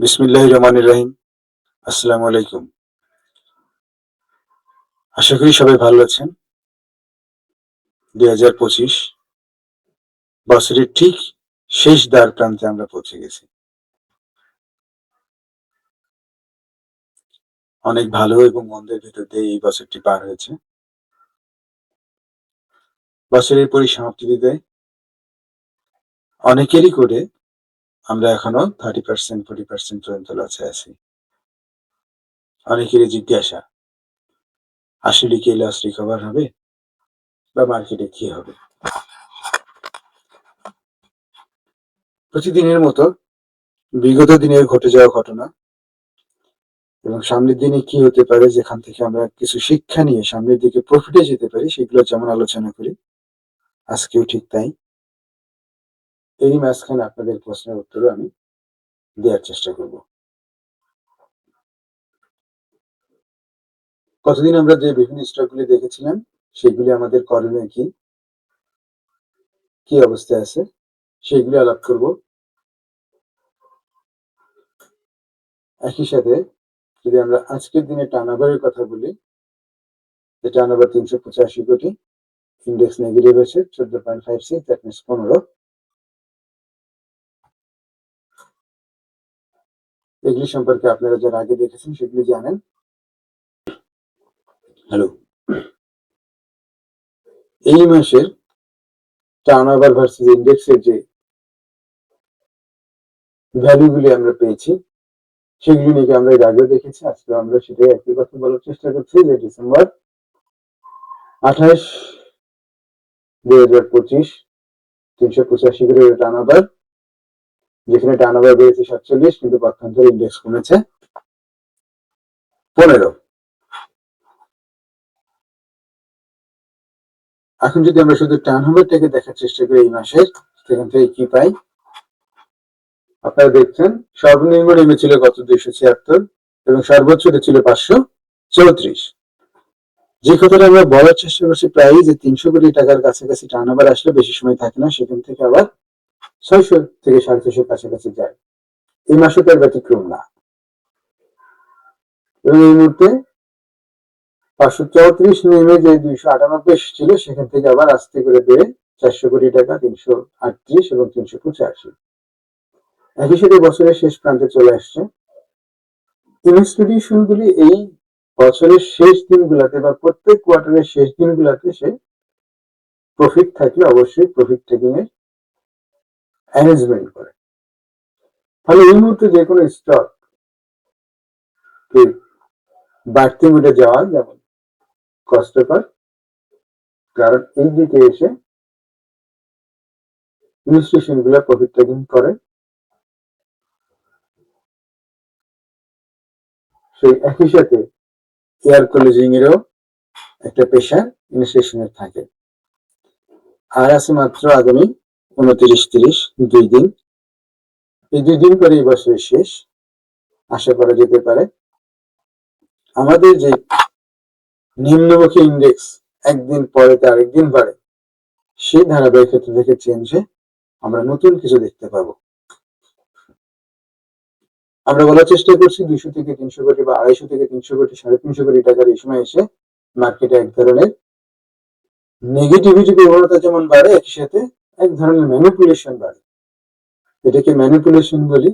বিসমিল্লাহ রহমান রাহিম। আসসালামু আলাইকুম। আশা করি সবাই ভালো আছেন। দুই হাজার পঁচিশ বছরের ঠিক শেষ দ্বার প্রান্তে আমরা পৌঁছে গেছি। অনেক ভালো এবং মন্দের ভিতর দিয়ে এই বছরটি পার হয়েছে। বছরের পরিসমাপ্তি দিতে অনেকেরই করে আমরা এখনও থার্টি পার্সেন্ট ফোর্টি পার্সেন্ট পর্যন্ত লসে আছি। অনেকেরই জিজ্ঞাসা, আসলে কি লস রিকভার হবে বা মার্কেটে কি হবে? প্রতিদিনের মতো বিগত দিনের ঘটে যাওয়া ঘটনা এবং সামনের দিনে কি হতে পারে যেখান থেকে আমরা কিছু শিক্ষা নিয়ে সামনের দিকে প্রফিটে যেতে পারি, সেগুলো যেমন আলোচনা করি, আজকেও ঠিক তাই। এই মাঝখানে আপনাদের প্রশ্নের উত্তরও আমি দেওয়ার চেষ্টা করব। কতদিন আমরা যে বিভিন্ন স্টকগুলি দেখেছিলাম, সেগুলি আমাদের করণীয় কি? কি অবস্থায় আছে? সেগুলি আলাপ করব। একই সাথে যদি আমরা আজকের দিনে টার্নওভারের কথা বলি যে টার্নওভার তিনশো পঁচাশি কোটি ইন্ডেক্স নেগেটিভ হয়েছে, চোদ্দ point five six that means পনেরো। এগুলি সম্পর্কে আপনারা যারা আগে দেখেছেন সেগুলি জানেন। হ্যালো এই মাসের টার্নওভার ভার্সেস ইন্ডেক্সের যে ভ্যালুগুলি আমরা পেয়েছি, সেগুলি নিয়ে আমরা এর আগেও দেখেছি আজকে আমরা সেটাই একই কথা বলার চেষ্টা করছি যে ডিসেম্বর আঠাশ, দুই হাজার পঁচিশ, তিনশো পঁচাশি করে টার্নওভার যেখানে টার্নওভার বেড়েছে সাতচল্লিশ, কিন্তু পক্ষান্তর ইন্ডেক্স কমেছে পনেরো। এখন যদি আমরা শুধু টার্নওভারটাকে দেখার চেষ্টা করি এই মাসের, সেখান থেকে কি পাই? আপনারা দেখছেন, সর্বনিম্ন নেমেছিল কত? দুইশো ছিয়াত্তর এবং সর্বোচ্চ ছিল পাঁচশো চৌত্রিশ। যে কথাটা আমরা বলার চেষ্টা করছি প্রায় যে তিনশো কোটি টাকার কাছাকাছি টার্নওভার আসলে বেশি সময় থাকে না, সেখান থেকে আবার ছয়শো থেকে সাড়ে কাছাকাছি যায়। এই মাসে তার ব্যতিক্রম না। এবং এই মুহূর্তে পাঁচশো চৌত্রিশ নেমে যে দুইশো আটানব্বই ছিল, সেখান থেকে আবার আস্তে করে বেড়ে চারশো কোটি টাকা, তিনশো আটত্রিশ এবং তিনশো পঁচাশি। একই সাথে বছরের শেষ প্রান্তে চলে আসছে। ইনস্টিটিউশন গুলি এই বছরের শেষ দিনগুলোতে বা প্রত্যেক কোয়ার্টারের শেষ দিনগুলোতে সে প্রফিট থাকলে অবশ্যই প্রফিট টেকিং এর অ্যারেঞ্জমেন্ট করে। ফলে এই মুহূর্তে যে কোনো স্টক বাড়তি মুডে যাওয়া যেমন কষ্টকর, কারণ এই দিকে এসে ইনস্টিটিউশনগুলো প্রফিট টেকিং করে। সেই একই সাথে এয়ার কলেজিং এরও একটা পেশা ইনস্টিটিউশনের থাকে। আর আছে মাত্র আগামী উনত্রিশ তিরিশ দুই দিন। এই দুই দিন পরে এই বছরের শেষ। আশা করা যেতে পারে। আমাদের যে নিম্নমুখী ইন্ডেক্স একদিন পরে তার একদিন বাড়ে, সেই ধারাবাহিকতা থেকে চেঞ্জে আমরা নতুন কিছু দেখতে পাবো। আমরা বলার চেষ্টা করছি দুইশো থেকে তিনশো কোটি বা আড়াইশো থেকে তিনশো কোটি, সাড়ে তিনশো কোটি টাকার এই সময় এসে মার্কেটে এক ধরনের নেগেটিভিটি প্রবণতা যেমন বাড়ে, একই সাথে এক ধরনের ম্যানিপুলেশন বাড়ে এটাকে ম্যানিপুলেশন বলি,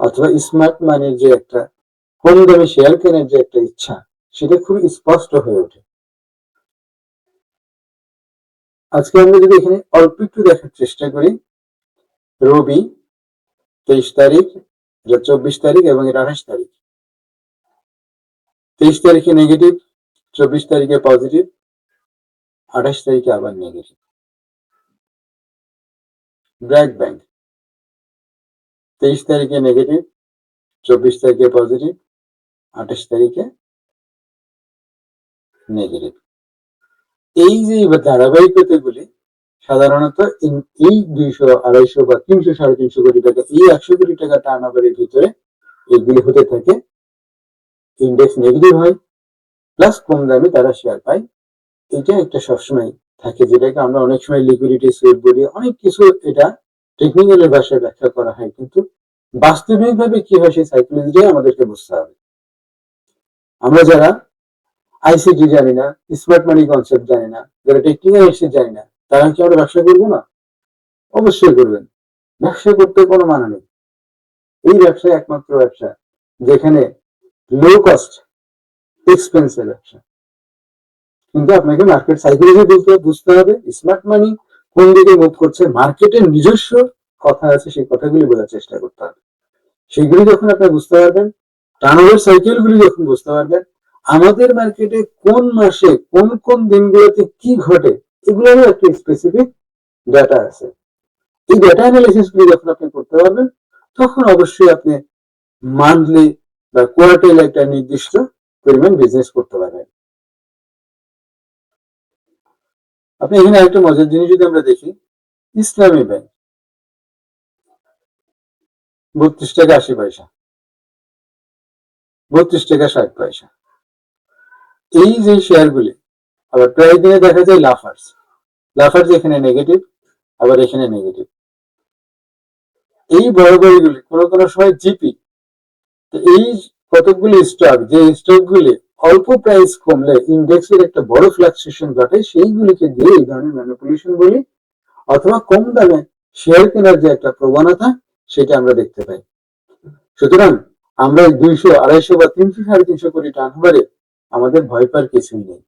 অথবা স্মার্ট মানির যে একটা, কম দামে শেয়ার কেনার যে একটা ইচ্ছা, সেটা খুব স্পষ্ট হয়ে ওঠে। আজকে আমরা যদি এখানে অল্প একটু দেখার চেষ্টা করি, রবি তেইশ তারিখ, এটা চব্বিশ তারিখ এবং এটা আঠাশ তারিখ। তেইশ তারিখে নেগেটিভ চব্বিশ তারিখে পজিটিভ আঠাশ তারিখে আবার নেগেটিভ ব্র্যাক ব্যাংক তেইশ তারিখে নেগেটিভ চব্বিশ তারিখে পজিটিভ আঠাশ তারিখে নেগেটিভ এই যে ধারাবাহিকতা গুলি সাধারণত এই দুইশো আড়াইশো বা তিনশো সাড়ে তিনশো কোটি টাকা, এই একশো কোটি টাকা টার্ন ওভারের ভিতরে এগুলি হতে থাকে। ইন্ডেক্স নেগেটিভ হয় প্লাস কম দামে তারা শেয়ার পায়। এটা একটা সবসময় থাকে যেটাকে আমরা অনেক সময় লিকুইডিটি সুইপ বলি। অনেক কিছু এটা টেকনিক্যালের ভাষায় ব্যাখ্যা করা হয়, কিন্তু বাস্তবিক ভাবে কি হয় সেই সাইকোলজিটাই আমাদেরকে বুঝতে হবে। আমরা যারা আইসিটি জানি না স্মার্ট মানি কনসেপ্ট জানি না, যারা টেকনিক্যাল এক্সিট জানি না, তারা কি আমরা ব্যবসা করব না? অবশ্যই করবেন। ব্যবসা করতে কোনো মানা নেই। এই ব্যবসা একমাত্র ব্যবসা যেখানে লো কস্ট এক্সপেন্সিভ ব্যবসা। কিন্তু আপনাকে মার্কেট সাইকোলজি বুঝতে বুঝতে হবে। স্মার্ট মানি কোন দিকে মুভ করছে? মার্কেটের নিজস্ব কথা আছে, সেই কথাগুলি বোঝার চেষ্টা করতে হবে। সেগুলি যখন আপনি বুঝতে পারবেন টার্নওভার সাইকেল গুলি যখন বুঝতে পারবেন, আমাদের মার্কেটে কোন মাসে, কোন কোন দিনগুলোতে কি ঘটে, এগুলোরও একটা স্পেসিফিক ডাটা আছে। এই ডাটা অ্যানালিসিস গুলি যখন আপনি করতে পারবেন, তখন অবশ্যই আপনি মান্থলি বা কোয়ার্টার একটা নির্দিষ্ট পরিমাণ বিজনেস করতে পারবেন। আপনি এখানে একটা মজার জিনিস যদি আমরা দেখি, ইসলামী ব্যাংক। বত্রিশ টাকা আশি পয়সা। বত্রিশ টাকা ষাট পয়সা। এই যে শেয়ারগুলি, আবার প্রায় দিনে দেখা যায় লাফার্স। লাফার্স এখানে নেগেটিভ আবার এখানে নেগেটিভ এই বড় বড়গুলি, কোনো কোনো সময় জিপি। এই কতকগুলি স্টক যে স্টক গুলি অল্প প্রাইস কমলে ইন্ডেক্সের একটা বড় ফ্লাকচুয়েশন ঘটে, সেইগুলিকে দিয়ে এই ধরনের ম্যানিপুলেশন বলি, অথবা কম দামে শেয়ার কেনার যে একটা প্রবণতা, সেটা আমরা দেখতে পাই। সুতরাং আমরা দুইশো, আড়াইশো বা তিনশো, সাড়ে তিনশো কোটি টার্নওভারে আমাদের ভয় পাওয়ার কিছুই নেই।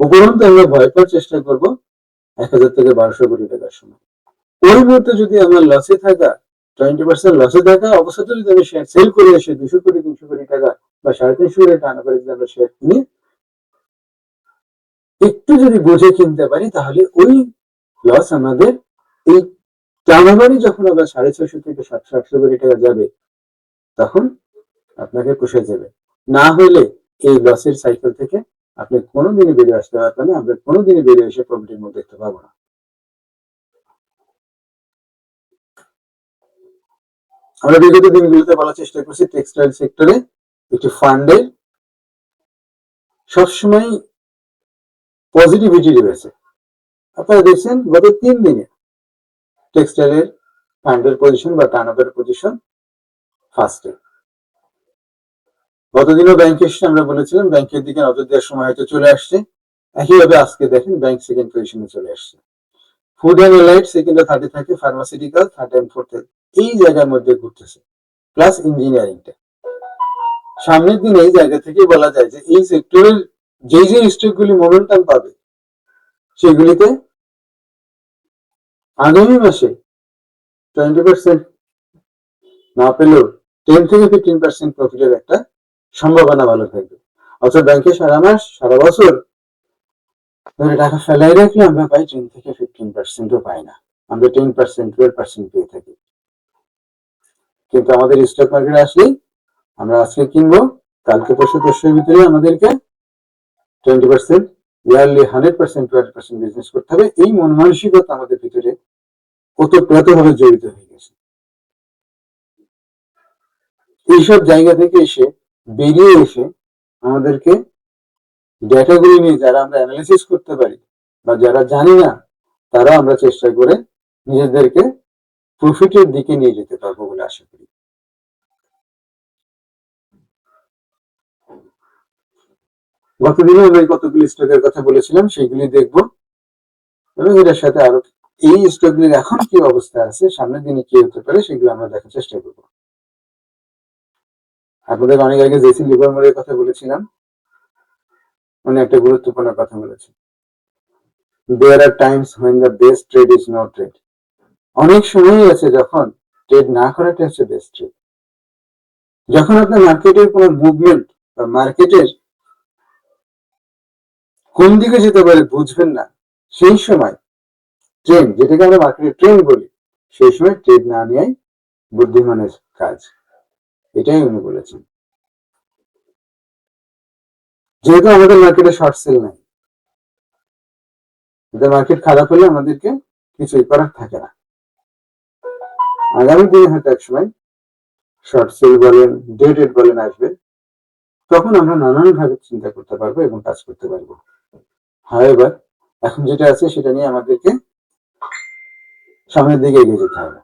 উপরন্তু আমরা ভয় পাওয়ার চেষ্টা করব এক হাজার থেকে বারোশো কোটি টাকার সময়। ওই মুহূর্তে যদি আমার লসে থাকা টোয়েন্টি পার্সেন্ট লসে থাকা অবস্থাতে যদি আমি শেয়ার সেল করে এসে দুশো কোটি, তিনশো কোটি টাকা বা সাড়ে তিনশো যদি শেয়ার কিনি একটু যদি বুঝে কিনতে পারি, তাহলে ওই লস আমাদের এই টার্নওভারই যখন আবার সাড়ে ছয়শো থেকে সাতশো, আটশো কোটি টাকা যাবে, তখন আপনাকে পুষে যাবে না হলে এই লসের সাইকেল থেকে আপনি কোনোদিনই বেরিয়ে আসতে পারবেন না, আমরা কোনোদিনই বেরিয়ে এসে মধ্যে দেখতে পাবো না। আমরা বিগত দিনগুলোতে বলার চেষ্টা করছি টেক্সটাইল সেক্টরে একটি ফান্ডের সবসময় পজিটিভিটি রয়েছে। আপনারা দেখছেন গত তিন দিনে টেক্সটাইলের ফান্ডের পজিশন বা টার্নওভার পজিশন ফার্স্টে গতদিনও ব্যাংকের সাথে আমরা বলেছিলাম ব্যাংকের দিকে নজর দেওয়ার সময় হয়তো চলে আসছে। একইভাবে আজকে দেখেন ব্যাংক সেকেন্ড পজিশনে চলে আসছে। Food and allied second thirty থাকে ফার্মাসিউটিক্যাল থার্ড অ্যান্ড ফোর্থ এই জায়গার মধ্যে ঘুরতেছে। প্লাস ইঞ্জিনিয়ারিংটা সামনের দিন এই জায়গা থেকে বলা যায় যে এই সেক্টরের যেই যে স্টকগুলি মোমেন্টাম পাবে, সেগুলিতে আগামী মাসে টোয়েন্টি পার্সেন্ট না পেলেও টেন থেকে ফিফটিন পার্সেন্ট প্রফিটের একটা সম্ভাবনা ভালো থাকবে। অথচ ব্যাংকে সারা মাস, সারা বছর ধরে টাকা ফেলাই রাখলে আমরা পাই টেন থেকে ফিফটিন পার্সেন্টও পাই না। আমরা টেন পার্সেন্ট টুয়েলভ পার্সেন্ট পেয়ে থাকি। কিন্তু আমাদের স্টক মার্কেটে আসলেই আমরা আজকে কিনবো। কালকে পরশু দশের ভিতরে আমাদেরকে twenty percent yearly hundred percent twelve percent business করতে হবে। এই মন মানসিকতা আমাদের ভিতরে ওতপ্রোত ভাবে জড়িত হয়ে গেছে। এইসব জায়গা থেকে এসে, বেরিয়ে এসে আমাদেরকে ডেটাগুলি নিয়ে যারা আমরা অ্যানালিসিস করতে পারি বা যারা জানি না তারা আমরা চেষ্টা করে নিজেদেরকে প্রফিটের দিকে নিয়ে যেতে পারব বলে আশা করি। গতদিনে আমরা কতগুলি স্টকের কথা বলেছিলাম সেগুলি দেখব। এবং এটার সাথে আরও এই স্টকগুলির এখন কি অবস্থা আছে, সামনের দিনে কি হতে পারে, সেগুলো আমরা দেখার চেষ্টা করব। আপনাদের অনেক আগে জেসি লিভারমোরের কথা বলেছিলাম। উনি একটা গুরুত্বপূর্ণ কথা বলেছেন। There are times when the best trade is not trade অনেক সময় আছে যখন ট্রেড না করাটা হচ্ছে বেস্ট ট্রেড যখন আপনার মার্কেটের কোনো মুভমেন্ট বা মার্কেটের কোন দিকে যেতে পারে বুঝবেন না। সেই সময় ট্রেন, যেটাকে আমরা মার্কেটে ট্রেন বলি, সেই সময় ট্রেড না নেওয়াই বুদ্ধিমানের কাজ। এটাই উনি বলেছেন। যেহেতু আমাদের মার্কেটে শর্ট সেল নাই মার্কেট খারাপ হলে আমাদেরকে কিছুই করার থাকে না। আগামী দিনে হয়তো এক সময় শর্ট সেল বলেন ডেটেড বলেন আসবে, তখন আমরা নানান ভাবে চিন্তা করতে পারব এবং কাজ করতে পারব। হ্যাঁ এখন যেটা আছে সেটা নিয়ে আমাদেরকে সামনের দিকে এগিয়ে যেতে হবে।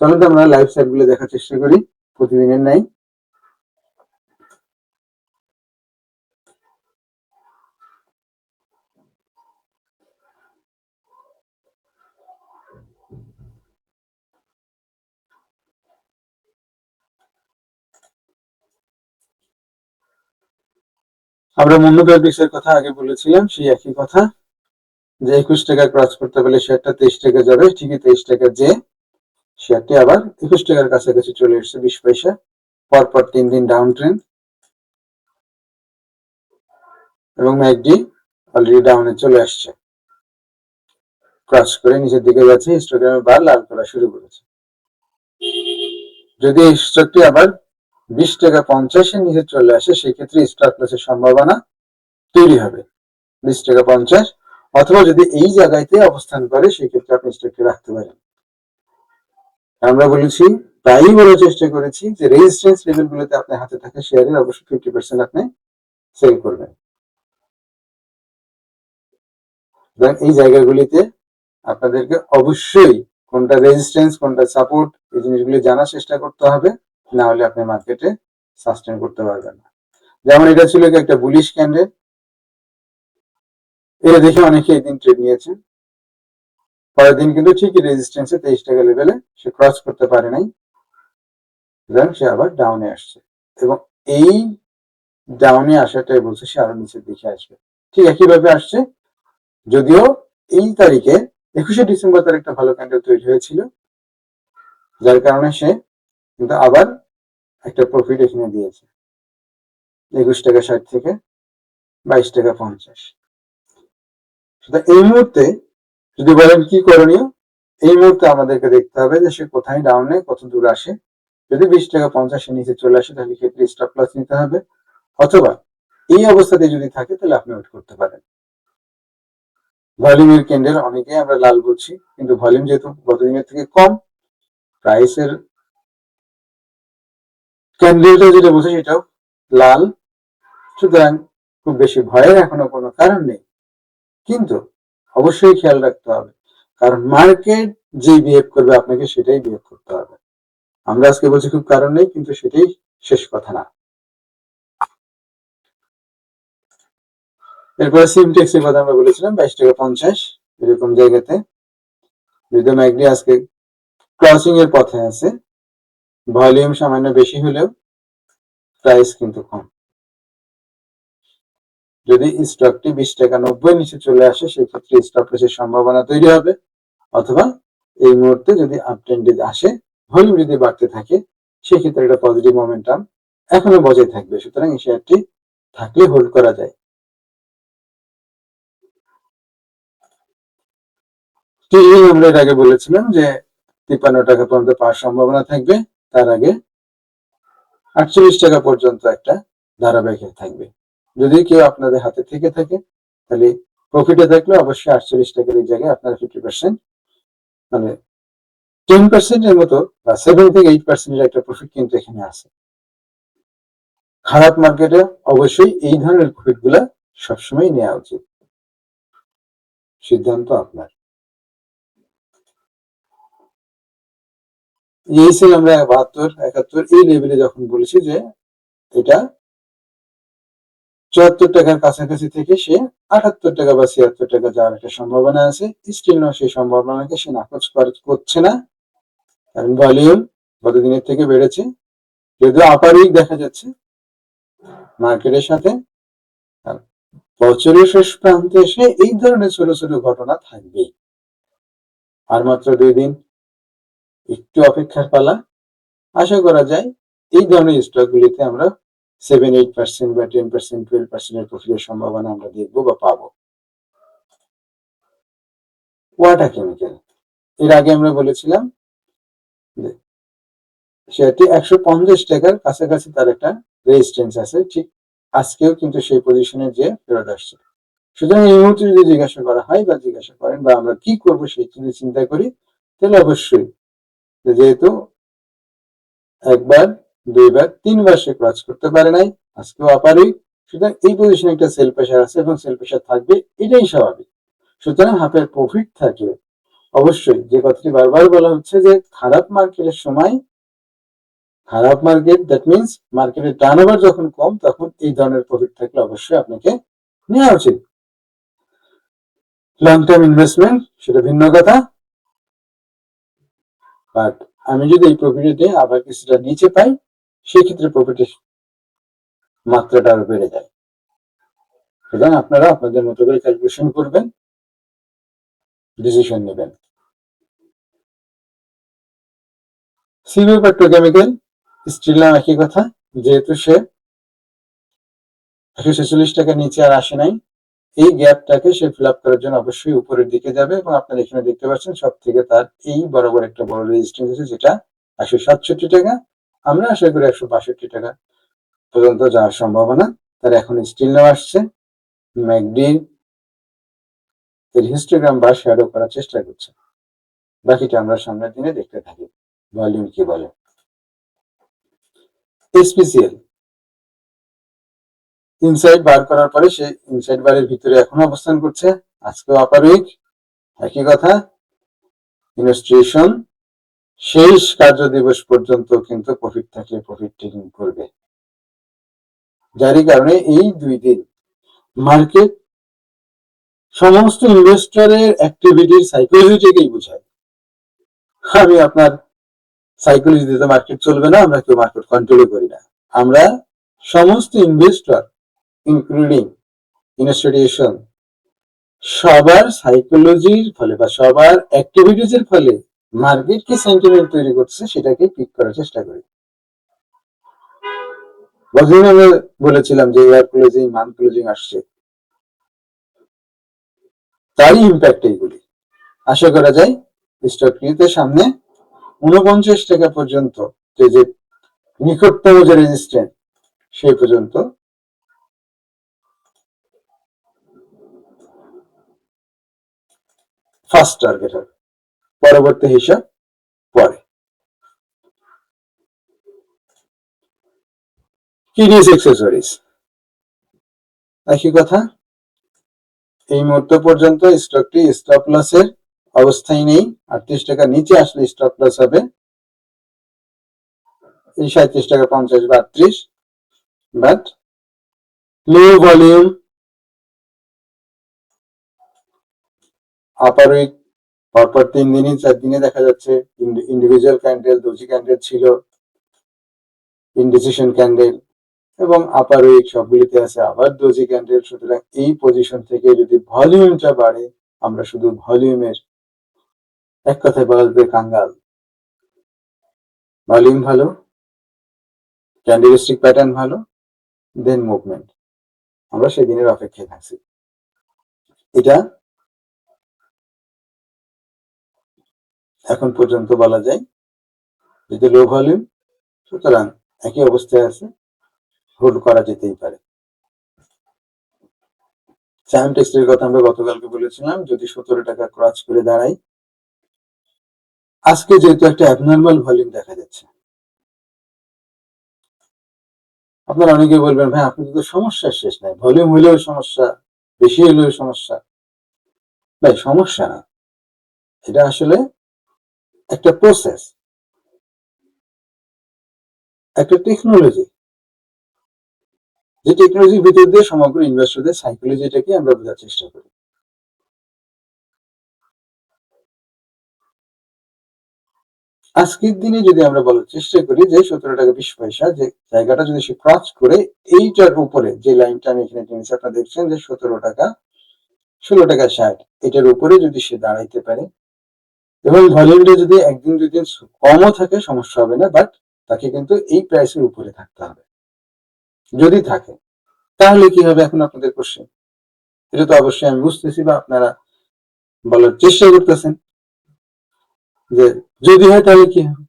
চলুন আমরা লাইফ সাইডগুলো দেখার চেষ্টা করি। প্রতিদিনের নাই আমরা মুন্নু গ্রাফিক্সের কথা আগে বলেছিলাম, সেই একই কথা। যে একুশ টাকা ক্রস করতে পারলে শেয়ারটা তেইশ টাকা যাবে, ঠিকই তেইশ টাকা যে শেয়ারটি আবার একুশ টাকার কাছাকাছি চলে এসেছে, বিশ পয়সা। পরপর তিন দিন ডাউন ট্রেন্ড এবং ম্যাকডি অলরেডি ডাউনে চলে আসছে। ক্রস করে নিচের দিকে যাচ্ছে হিস্টোগ্রামে বার লাল করা শুরু করেছে। যদি এই স্টকটি আবার বিশ টাকা পঞ্চাশের নিচে চলে আসে, সেক্ষেত্রে স্টক লসের সম্ভাবনা তৈরি হবে। বিশ টাকা পঞ্চাশ, অথবা যদি এই জায়গাতে অবস্থান করে, সেক্ষেত্রে আপনি স্টকটি রাখতে পারেন। আমরা বলেছি প্রায়ই বলার চেষ্টা করেছি যে রেজিস্ট্যান্স লেভেল গুলোতে আপনার হাতে থাকা শেয়ারের অবশ্যই ফিফটি পার্সেন্ট আপনি সেল করবেন। এই জায়গাগুলিতে আপনাদেরকে অবশ্যই কোনটা রেজিস্ট্যান্স কোনটা সাপোর্ট এই জিনিসগুলি জানার চেষ্টা করতে হবে। না হলে আপনি মার্কেটে সাস্টেন করতে পারবেন না। যেমন এটা ছিল একটা বুলিশ ক্যান্ডেল এটা দেখে অনেকে এই দিন ট্রেড নিয়েছে। পরের দিন কিন্তু ঠিকই রেজিস্ট্যান্সে তেইশ টাকা লেভেলে সে ক্রস করতে পারে নাই। সুতরাং সে আবার ডাউনে আসছে। এবং এই ডাউনে আসাটাই বলছে সে আরও নিচের দিকে আসবে। ঠিক একইভাবে আসছে। যদিও এই তারিখে একুশে ডিসেম্বর তার একটা ভালো ক্যান্ডেল তৈরি হয়েছিল। যার কারণে সে কিন্তু আবার একটা প্রফিট এখানে দিয়েছে। একুশ টাকা ষাট থেকে বাইশ টাকা পঞ্চাশ। এই মুহূর্তে যদি বলেন কি করণীয়, এই মুহূর্তে আমাদেরকে দেখতে হবে যে সে কোথায় ডাউনে কত দূর আসে। যদি বিশ টাকা পঞ্চাশের নিচে চলে আসে, তাহলে ক্ষেত্রে স্টপ লস নিতে হবে। অথবা এই অবস্থাতে যদি থাকে, তাহলে আপনি ওয়েট করতে পারেন। ভলিউমের ক্যান্ডেল অনেকেই আমরা লাল বলছি কিন্তু ভলিউম যেহেতু গতদিনের থেকে কম প্রাইসের ক্যান্ডেলটা যেটা বলছে সেটাও লাল। সুতরাং খুব বেশি ভয়ের এখনও কোনো কারণ নেই। কিন্তু অবশ্যই খেয়াল রাখতে হবে, কারণ মার্কেট যে বিহেভ করবে আপনাকে সেটাই বিহেভ করতে হবে। আমরা আজকে বলছি খুব কারণ নেই, কিন্তু সেটাই শেষ কথা না। এরপরে সিমটেক্স এর কথা আমরা বলেছিলাম, বাইশ টাকা পঞ্চাশ এরকম জায়গাতে। যদিও ম্যাগনি আজকে ক্রসিং এর পথে আছে ভলিউম সামান্য বেশি হলেও প্রাইস কিন্তু কম। যদি স্টকটি বিশ টাকা নব্বই নিচে চলে আসে, সেক্ষেত্রে স্টক লসের সম্ভাবনা তৈরি হবে। অথবা এই মুহূর্তে যদি আপ ট্রেন্ডে আসে ভলিউম যদি বাড়তে থাকে, সেক্ষেত্রে একটা পজিটিভ মোমেন্টাম এখনও বজায় থাকবে। সুতরাং এই শেয়ারটি থাকলে হোল্ড করা যায়। আমরা এর আগে বলেছিলাম যে তিপ্পান্ন টাকা পর্যন্ত পাওয়ার সম্ভাবনা থাকবে। তার আগে আটচল্লিশ টাকা পর্যন্ত একটা ধারাবাহিক থাকবে। যদি কেউ আপনাদের হাতে থেকে থাকে, তাহলে প্রফিটে থাকলে অবশ্যই আটচল্লিশ টাকার জায়গায় আপনার ফিফটি পার্সেন্ট মানে টেন পার্সেন্টের মতো বা সেভেন থেকে এইট পার্সেন্টের একটা প্রফিট কিন্তু এখানে আছে। খারাপ মার্কেটে অবশ্যই এই ধরনের প্রফিটগুলা সবসময় নেওয়া উচিত। সিদ্ধান্ত আপনার। এই আমরা বাহাত্তর একাত্তর এই লেভেলে যখন বলেছি যে এটা চুয়াত্তর টাকার কাছাকাছি থেকে সে আটাত্তর টাকা বা ছিয়াত্তর টাকা যাওয়ার একটা সম্ভাবনা আছে। স্টিল সেই সম্ভাবনাকে সে নাকচ করছে না। কারণ ভলিউম গতদিনের থেকে বেড়েছে। যদিও আপার উইক দেখা যাচ্ছে মার্কেটের সাথে বছরের শেষ প্রান্তে এসে এই ধরনের ছোট ছোট ঘটনা থাকবে আর মাত্র দুই দিন একটু অপেক্ষার পালা। আশা করা যায় এই ধরনের স্টকগুলিতে আমরা সেভেন এইট পার্সেন্ট বা টেন পার্সেন্ট টুয়েলভ পার্সেন্টের প্রফিটের সম্ভাবনা আমরা দেখব বা পাবো। ওয়াটার কেমিক্যাল এর আগে আমরা বলেছিলাম শেয়ারটি একশো পঞ্চাশ টাকার কাছাকাছি তার একটা রেজিস্ট্যান্স আছে, ঠিক আজকেও কিন্তু সেই পজিশনে যে ফেরত আসছে। সুতরাং এই মুহূর্তে যদি জিজ্ঞাসা করা হয় বা জিজ্ঞাসা করেন বা আমরা কি করব সেই চিন্তা করি, তাহলে অবশ্যই যেহেতু একবার, দুইবার, তিনবার সে ক্রস করতে পারে নাই, আজকেও আপারই। সুতরাং এই পজিশনে একটা সেল প্রেশার আছে এবং সেল প্রেশার থাকবে, এটাই স্বাভাবিক। সুতরাং হাফের প্রফিট থাকলে অবশ্যই যে কথাটি বারবার বলা হচ্ছে যে খারাপ মার্কেটের সময়, খারাপ মার্কেট দ্যাট মিনস মার্কেটের টার্ন ওভার যখন কম, তখন এই ধরনের প্রফিট থাকলে অবশ্যই আপনাকে নেওয়া উচিত। লং টার্ম ইনভেস্টমেন্ট সেটা ভিন্ন কথা। বাট আমি যদি এই প্রফিটে আবার কিছুটা নিচে পাই, সেক্ষেত্রে প্রফিটের মাত্রাটা আরও বেড়ে যায়। সুতরাং আপনারা আপনাদের মতো করে ক্যালকুলেশন করবেন ডিসিশন নেবেন। সিভিউ পেট্রোকেমিক্যাল স্টিল নাম একই কথা, যেহেতু সে একশো ছেচল্লিশ টাকা নিচে আর আসে নাই এই গ্যাপটাকে সে ফিল আপ করার জন্য অবশ্যই উপরের দিকে যাবে এবং আপনারা এখানে দেখতে পাচ্ছেন সব থেকে তার এই বরাবর একটা বড় রেজিস্ট্যান্স আছে, যেটা একশো সাতষট্টি টাকা। আমরা আশা করি একশো বাষট্টি টাকা পর্যন্ত যাওয়ার সম্ভাবনা। তার এখন স্টিল নেওয়া আসছে। ম্যাকডি এর হিস্টোগ্রাম বা শ্যাডো করার চেষ্টা করছে। বাকিটা আমরা সামনের দিনে দেখতে থাকি। ভলিউম কি বলে? এসপিসিএল ইনসাইড বার করার পরে সে ইনসাইড বারের ভিতরে এখনও অবস্থান করছে। আজকেও আপার উইক একই কথা। ইনস্ট্রিয়েশন শেষ কার্য দিবস পর্যন্ত কিন্তু প্রফিট থাকলে প্রফিট টেকিং করবে। যারই কারণে এই দুই দিন মার্কেট সমস্ত ইনভেস্টরের অ্যাক্টিভিটির সাইকোলজিটাকেই বোঝায়। আমি আপনার সাইকোলজি দিতে মার্কেট চলবে না, আমরা কেউ মার্কেট কন্ট্রোল করি না। আমরা সমস্ত ইনভেস্টর ইনক্লুডিং ইনস্টিটিউশন সবার সাইকোলজির ফলে বা সবার অ্যাক্টিভিটিস এর ফলে মার্কেট কি সেন্টিমেন্ট তৈরি করছে সেটাকে পিক করার চেষ্টা করি। গতদিন আমি বলেছিলাম যে এয়ার ক্লোজিং মান ক্লোজিং আসছে। তারই ইম্প্যাক্ট এইগুলি। আশা করা যায় স্টক কিনতে সামনে উনপঞ্চাশ টাকা পর্যন্ত যে যে নিকটতম যে রেজিস্ট্যান্ট সেই পর্যন্ত ফার্স্ট টার্গেট হবে। পরবর্তী হিসাব পরে। কিডিস এক্সেসরিজ একই কথা, এই মুহূর্ত পর্যন্ত স্টকটি স্টপ লসের অবস্থায় নেই। আটত্রিশ টাকা নিচে আসলে স্টপ লস হবে। এই সাঁত্রিশ টাকা পঞ্চাশ বা আটত্রিশ but low volume upper wick পরপর তিন দিনই, চার দিনে দেখা যাচ্ছে। ইন্ডিভিজুয়াল ক্যান্ডেল দোজি ক্যান্ডেল ছিল। ইনডিসিশন ক্যান্ডেল এবং আপার উইক সবগুলিতে আছে আবার দোজি ক্যান্ডেল সুতরাং এই পজিশন থেকে যদি ভলিউমটা বাড়ে, আমরা শুধু ভলিউমের এক কথায় বলা যাবে কাঙ্গাল। ভলিউম ভালো ক্যান্ডেলিস্টিক প্যাটার্ন ভালো দেন মুভমেন্ট আমরা সেদিনের অপেক্ষায় থাকছি। এটা এখন পর্যন্ত বলা যায় যদি লো ভলিউম সুতরাং একই অবস্থায় আছে হোল্ড করা যেতেই পারে। চায়ন টেক্সটের কথা আমরা গতকালকে বলেছিলাম, যদি সতেরো টাকা ক্রস করে দাঁড়াই আজকে যেহেতু একটা অ্যাবনর্মাল ভলিউম দেখা যাচ্ছে। আপনারা অনেকে বলবেন, ভাই, আপনাদের তো সমস্যার শেষ নাই। ভলিউম হলেও সমস্যা, বেশি হলেও সমস্যা। ভাই, সমস্যা না। এটা আসলে একটা প্রসেস একটা টেকনোলজি যে টেকনোলজির ভিতর দিয়ে সমগ্র ইনভেস্টরদের সাইকোলজিটাকে আমরা বোঝার চেষ্টা করি। আজকের দিনে যদি আমরা বলার চেষ্টা করি যে সতেরো টাকা বিশ পয়সা, যে জায়গাটা যদি সে ক্রস করে, এইটার উপরে যে লাইনটা আমি এখানে টেনেছি আপনারা দেখছেন যে সতেরো টাকা, ষোলো টাকা ষাট, এটার উপরে যদি সে দাঁড়াইতে পারে এবং ভলিউমটা যদি একদিন দুই দিন কমও থাকে, সমস্যা হবে না বাট তাকে কিন্তু এই প্রাইসের উপরে থাকতে হবে। যদি থাকে, তাহলে কি হবে এখন আপনাদের কোশ্চেন এটা তো অবশ্যই আমি বুঝতেছি বা আপনারা বলার চেষ্টা করতেছেন। যে যদি হয় তাহলে কি হবে?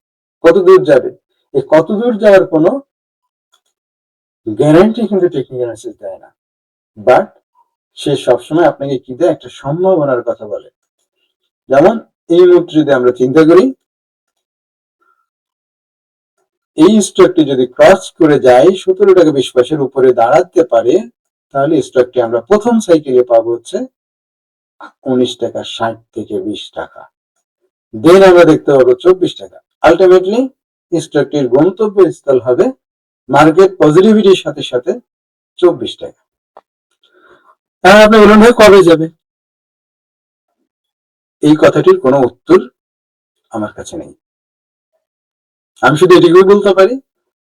কত দূর যাবে? এই কত দূর যাওয়ার কোনো গ্যারান্টি কিন্তু অ্যানালিসিস দেয় না। বাট সে সবসময় আপনাকে কি দেয়? একটা সম্ভাবনার কথা বলে। যেমন এই মুহূর্তে যদি আমরা চিন্তা করি, এই স্টকটি যদি ক্রস করে যায় সতেরো টাকা বিশ পয়সার উপরে দাঁড়াতে পারে, তাহলে স্টকটি আমরা প্রথম সাইকেলে পাবো হচ্ছে উনিশ টাকা ষাট থেকে বিশ টাকা। দেন আমরা দেখতে পাবো চব্বিশ টাকা। আলটিমেটলি স্টকটির গন্তব্যস্থল হবে মার্কেট পজিটিভিটির সাথে সাথে চব্বিশ টাকা। তাহলে আপনি বলুন ভাই, কবে যাবে? এই কথাটির কোনো উত্তর আমার কাছে নেই। আমি শুধু এটুকুই বলতে পারি,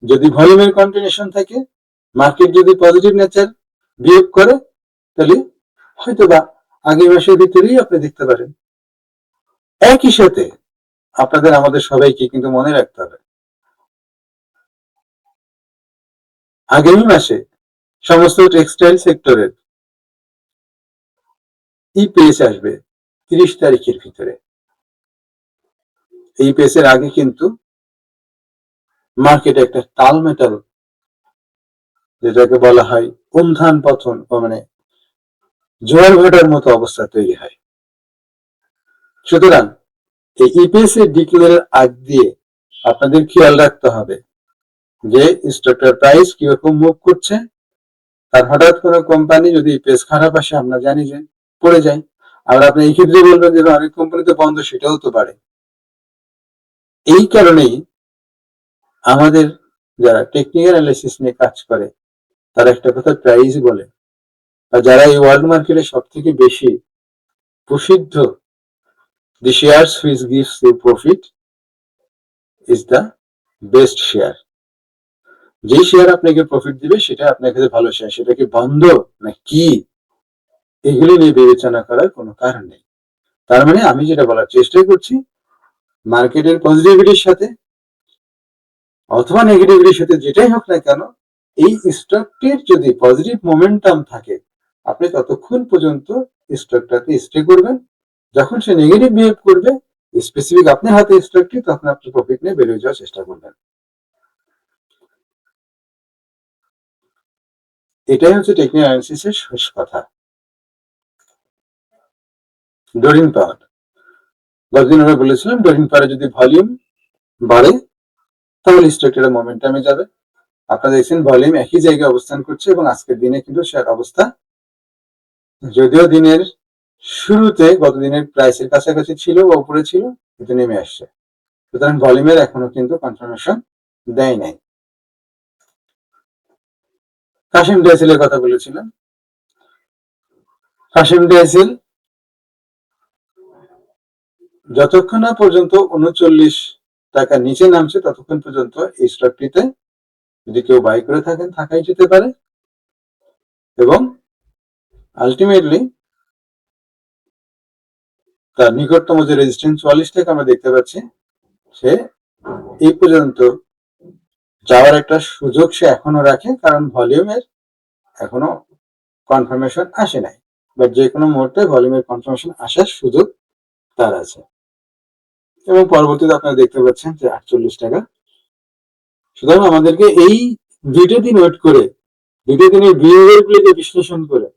যদি ভলিউমের কন্টিনিউশন থাকে মার্কেট যদি পজিটিভ নেচার বিহেভ করে, তাহলে হয়তো বা আগামী মাসের ভিতরেই আপনি দেখতে পারেন। একই সাথে আপনাদের, আমাদের সবাইকে কিন্তু মনে রাখতে হবে, আগামী মাসে সমস্ত টেক্সটাইল সেক্টরের ইপিএস আসবে। তিরিশ তারিখের ভিতরে। এই পেসের আগে কিন্তু মার্কেটে একটা তাল মেটাল, যেটাকে বলা হয় উত্থান পতন, ও মানে জোয়ার ভাটার মতো অবস্থা তৈরি হয়। সুতরাং এই ইপিএস এর ডিক্লেয়ার আগ দিয়ে আপনাদের খেয়াল রাখতে হবে যে স্টকটার প্রাইস কীরকম মুভ করছে। আর হঠাৎ কোনো কোম্পানি যদি ইপিএস খারাপ আসে, আমরা জানি যে পড়ে যায়। আর আপনি এই ক্ষেত্রে বলবেন যে অনেক কোম্পানিতে বন্ধ সেটাও তো পারে এই কারণেই আমাদের যারা টেকনিক্যাল অ্যানালিসিস নিয়ে কাজ করে, তারা একটা কথা প্রাইস বলে। আর যারা এই ওয়ার্ল্ড মার্কেটে সব থেকে বেশি প্রসিদ্ধ the shares which gives you profit is the best share যে শেয়ার আপনাকে প্রফিট দিবে, সেটা আপনার কাছে ভালো শেয়ার সেটা কি বন্ধ? না কি? এগুলি নিয়ে বিবেচনা করার কোনো কারণ নেই। তার মানে আমি যেটা বলার চেষ্টা করছি, মার্কেটের পজিটিভিটির সাথে অথবা নেগেটিভিটির সাথে যেটাই হোক না কেন, এই স্টকটির যদি পজিটিভ মোমেন্টাম থাকে, আপনি ততক্ষণ পর্যন্ত স্টকটাতে স্টে করবেন। যখন সে নেগেটিভ বিহেভ করবে স্পেসিফিক আপনার হাতে স্টকটি, তখন আপনি প্রফিট নিয়ে বেরিয়ে যাওয়ার চেষ্টা করবেন। এটাই হচ্ছে টেকনিক্যাল অ্যানালিসিসের শেষ কথা। ডোরিং পাওয়ার গতদিন আমরা বলেছিলাম ডোরিং পাওয়ারে যদি ভলিউম বাড়ে, তাহলে স্টকটা মোমেন্টামে যাবে। আপনারা দেখছেন ভলিউম একই জায়গায় অবস্থান করছে এবং আজকের দিনে কিন্তু শেয়ার অবস্থা। যদিও দিনের শুরুতে গত দিনের প্রাইসের কাছাকাছি ছিল বা উপরে ছিল, কিন্তু নেমে আসছে। সুতরাং ভলিউমের এখনও কিন্তু কনফার্মেশন দেয় নাই। কাশিম ডাইসেলের কথা বলেছিলাম। কাশিম ডাইসেল যতক্ষণ না পর্যন্ত উনচল্লিশ টাকা নিচে নামছে, ততক্ষণ পর্যন্ত এই স্টকটিতে যদি কেউ বাই করে থাকেন, থাকাই যেতে পারে। এবং আলটিমেটলি তার নিকটতম যে রেজিস্ট্যান্স চুয়াল্লিশ টাকা আমরা দেখতে পাচ্ছি, সে এই পর্যন্ত যাওয়ার একটা সুযোগ সে এখনও রাখে, কারণ ভলিউমের এখনও কনফার্মেশন আসে নাই। বাট যে কোনো মুহূর্তে ভলিউমের কনফার্মেশন আসার সুযোগ তার আছে। এবং পরবর্তীতে আপনারা দেখতে পাচ্ছেন যে আটচল্লিশ টাকা। সুতরাং আমাদেরকে এই দুইটা দিন ওয়েট করে, দুইটা দিনের বিহেভিয়ার গুলিকে বিশ্লেষণ করে,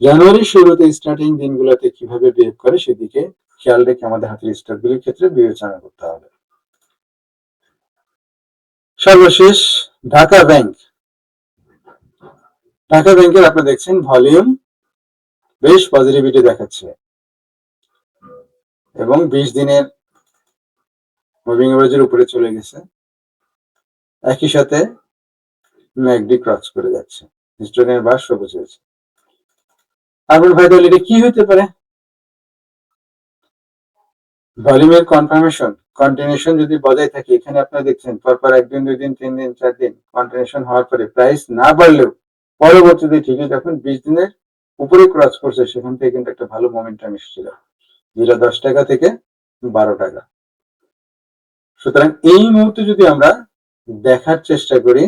জানুয়ারির শুরুতে স্টার্টিং দিনগুলোতে কীভাবে বিহেভ করে সেদিকে খেয়াল রেখে আমাদের হাতের স্টকগুলির ক্ষেত্রে বিবেচনা করতে হবে। সর্বশেষ, ঢাকা ব্যাংক। ঢাকা ব্যাংকের আপনি দেখছেন ভলিউম বেশ পজিটিভিটি দেখাচ্ছে। এবং বিশ দিনের মুভিং এভারেজের উপরে চলে গেছে। একই সাথে ম্যাকডি ক্রস করে যাচ্ছে। স্টকের বার সবুজ হয়েছে। আপনার ভাই তাহলে এটা কি হতে পারে? ভলিউমের কনফার্মেশন কন্টিনিউশন যদি বজায় থাকে, এখানে আপনারা দেখছেন, পরপর একদিন দুই দিন তিন দিন চার দিন কন্টিনিউশন হওয়ার পরে প্রাইস না বাড়লেও পরবর্তীতে ঠিকই যখন বিশ দিনের উপরে ক্রস করছে, সেখান থেকে কিন্তু একটা ভালো মোমেন্টাম এসেছিল। যেটা দশ টাকা থেকে বারো টাকা। সুতরাং এই মুহূর্তে যদি আমরা দেখার চেষ্টা করি,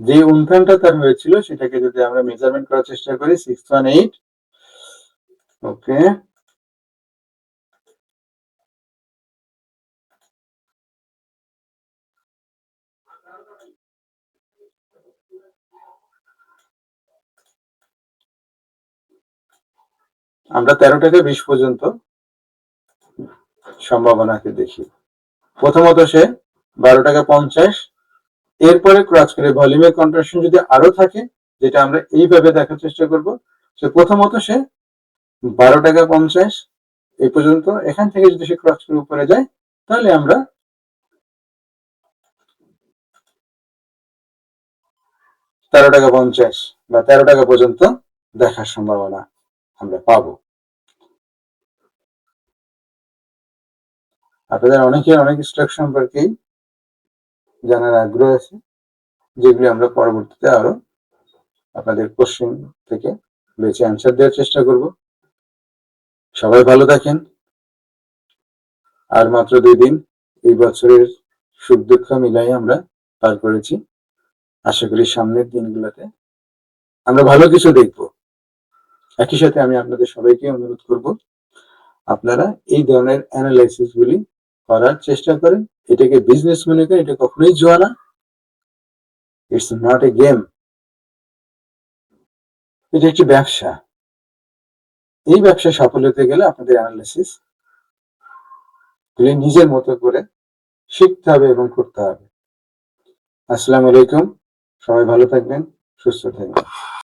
যে উন্থানটা তার হয়েছিল সেটাকে যদি আমরা মেজারমেন্ট করার চেষ্টা করি সিক্স ওয়ান এইট ওকে আমরা তেরো থেকে বিশ পর্যন্ত সম্ভাবনাকে দেখি। প্রথমত সে বারো টাকা পঞ্চাশ। এরপরে ক্রস করে ভলিউমের কন্ট্রাকশন যদি আরও থাকে, যেটা আমরা এইভাবে দেখার চেষ্টা করব, সে প্রথমত সে বারো টাকা পঞ্চাশ এই পর্যন্ত, এখান থেকে যদি সে ক্রস করে উপরে যায়, তাহলে আমরা তেরো টাকা পঞ্চাশ বা তেরো টাকা পর্যন্ত দেখার সম্ভাবনা আমরা পাবো। আপনাদের অনেকের অনেক স্টক সম্পর্কেই জানার আগ্রহ আছে, যেগুলি আমরা পরবর্তীতে আরও আপনাদের কোশ্চেন থেকে বেছে অ্যান্সার দেওয়ার চেষ্টা করব। সবাই ভালো থাকেন। আর মাত্র দুই দিন এই বছরের সুখ দুঃখ মিলাই আমরা পার করেছি। আশা করি সামনের দিনগুলোতে আমরা ভালো কিছু দেখব। একই সাথে আমি আপনাদের সবাইকে অনুরোধ করব, আপনারা এই ধরনের অ্যানালাইসিস গুলি করার চেষ্টা করেন। এটাকে বিজনেস মনে করেন, এটা কখনোই জোয়া না। ইটস নট এ গেম এটা একটি ব্যবসা। এই ব্যবসা সফল হতে গেলে আপনাদের অ্যানালাইসিস গুলি নিজের মতো করে শিখতে হবে এবং করতে হবে। আসসালামু আলাইকুম। সবাই ভালো থাকবেন, সুস্থ থাকবেন।